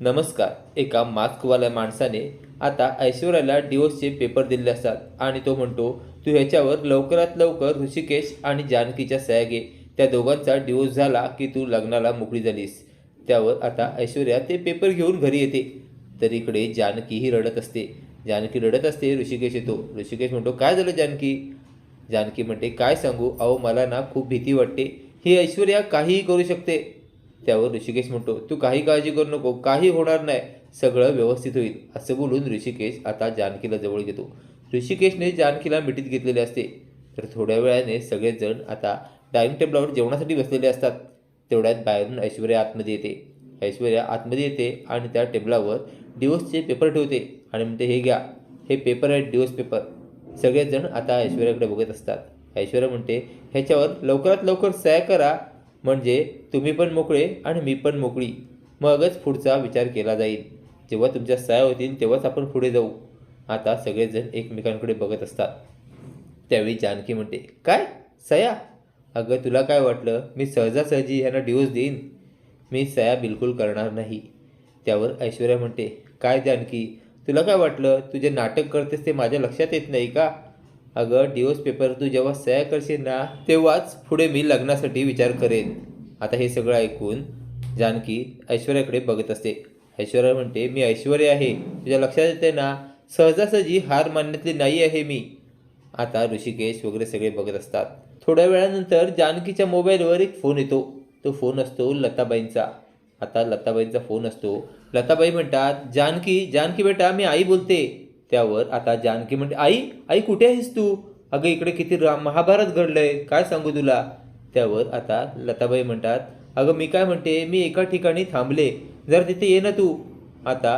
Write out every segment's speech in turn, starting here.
नमस्कार एका मास्कवाल्या माणसाने आता ऐश्वर्याला डिवोर्सचे पेपर दिले असतात. आणि तो म्हणतो तू ह्याच्यावर लवकरात लवकर ऋषिकेश आणि जानकीच्या सह्या घे त्या दोघांचा डिवोर्स झाला की तू लग्नाला मोकळी झालीस. त्यावर आता ऐश्वर्या ते पेपर घेऊन घरी येते. तर इकडे जानकीही रडत असते. जानकी रडत असते ऋषिकेश येतो. ऋषिकेश म्हणतो काय झालं जानकी? जानकी म्हणते काय सांगू? अहो मला ना खूप भीती वाटते. ही ऐश्वर्या काहीही करू शकते. त्यावर ऋषिकेश म्हणतो तू काही काळजी करू नको काही होणार नाही सगळं व्यवस्थित होईल असं बोलून ऋषिकेश आता जानकीला जवळ घेतो. ऋषिकेशने जानकीला मिठीत घेतलेले असते. तर थोड्या वेळाने सगळेजण आता डायनिंग टेबलावर जेवणासाठी बसलेले असतात. तेवढ्यात बाहेरून ऐश्वर्या आतमध्ये येते. ऐश्वर्या आतमध्ये येते आणि त्या टेबलावर डिवोर्सचे पेपर ठेवते आणि म्हणते हे घ्या हे पेपर आहेत डिवोर्स पेपर. सगळेजण आता ऐश्वर्याकडे बघत असतात. ऐश्वर्या म्हणते ह्याच्यावर लवकरात लवकर सह्या करा म्हणजे तुम्ही पण मोकळे आणि मी पण मोकळी. मगच पुढचा विचार केला जाईल. जेव्हा तुमच्या सह्या होतील तेव्हाच आपण पुढे जाऊ. आता सगळेजण एकमेकांकडे बघत असतात. त्यावेळी जानकी म्हणते काय? सया अगं तुला काय वाटलं? मी सहजासहजी ह्यांना डिवोर्स देईन? मी सया बिलकुल करणार नाही. त्यावर ऐश्वर्या म्हणते काय जानकी? तुला काय वाटलं? तू जे नाटक करतेस ते माझ्या लक्षात येत नाही का? अगं डिवोर्स पेपर तू जेव्हा सह्या करशील ना तेव्हाच पुढे मी लग्नासाठी विचार करेन. आता हे सगळं ऐकून जानकी ऐश्वर्याकडे बघत असते. ऐश्वर्या म्हणते मी ऐश्वर्या आहे. तुझ्या लक्षात येते ना? सहजासहजी हार मानण्यातली नाही आहे मी. आता ऋषिकेश वगैरे सगळे बघत असतात. थोड्या वेळानंतर जानकीच्या मोबाईलवर एक फोन येतो. तो फोन असतो लताबाईंचा. आता लताबाईंचा फोन असतो. लताबाई म्हणतात जानकी जानकी बेटा मी आई बोलते. त्यावर आता जानकी म्हणते आई आई कुठे आहेस तू? अगं इकडे किती राम महाभारत घडलंय काय सांगू तुला? त्यावर आता लताबाई म्हणतात अगं मी काय म्हणते मी एका ठिकाणी थांबले जर तिथे ये ना तू. आता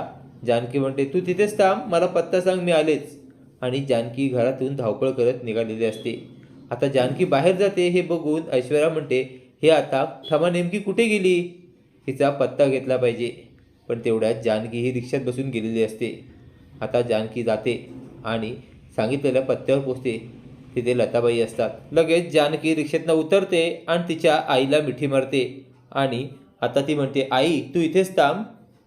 जानकी म्हणते तू तिथेच थांब मला पत्ता सांग मी आलेच. आणि जानकी घरातून धावपळ करत निघालेली असते. आता जानकी बाहेर जाते हे बघून ऐश्वर्या म्हणते हे आता थांबा नेमकी कुठे गेली? हिचा पत्ता घेतला पाहिजे. पण तेवढ्यात जानकी ही रिक्षात बसून गेलेली असते. आता जानकी जाते आणि सांगितलेल्या पत्त्यावर पोचते. तिथे लताबाई असतात. लगेच जानकी रिक्षेतनं उतरते आणि तिच्या आईला मिठी मारते आणि आता ती म्हणते आई तू इथेच थांब.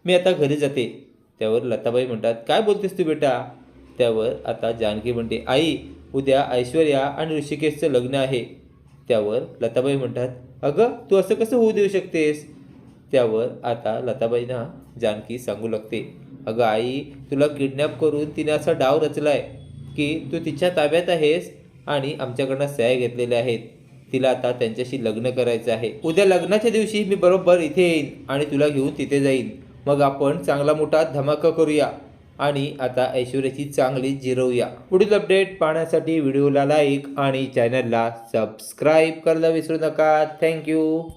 मी आता घरी जाते. त्यावर लताबाई म्हणतात काय बोलतेस तू बेटा? त्यावर आता जानकी म्हणते आई उद्या ऐश्वर्या आणि ऋषिकेशचं लग्न आहे. त्यावर लताबाई म्हणतात अगं तू असं कसं होऊ देऊ शकतेस? त्यावर आता लताबाईंना जानकी सांगू लागते. अगं आई तुला किडनॅप करून तिने असा डाव रचलाय की तू तिच्या ताब्यात आहेस आणि आमच्याकडनं सह्या घेतलेल्या आहेत. तिला आता त्यांच्याशी लग्न करायचं आहे. उद्या लग्नाच्या दिवशी मी बरोबर इथे येईन आणि तुला घेऊन तिथे जाईन. मग आपण चांगला मोठा धमाका करूया आणि आता ऐश्वर्याची चांगली जिरवूया. पुढील अपडेट पाहण्यासाठी व्हिडिओला लाईक आणि चॅनलला सबस्क्राईब करायला विसरू नका. थँक्यू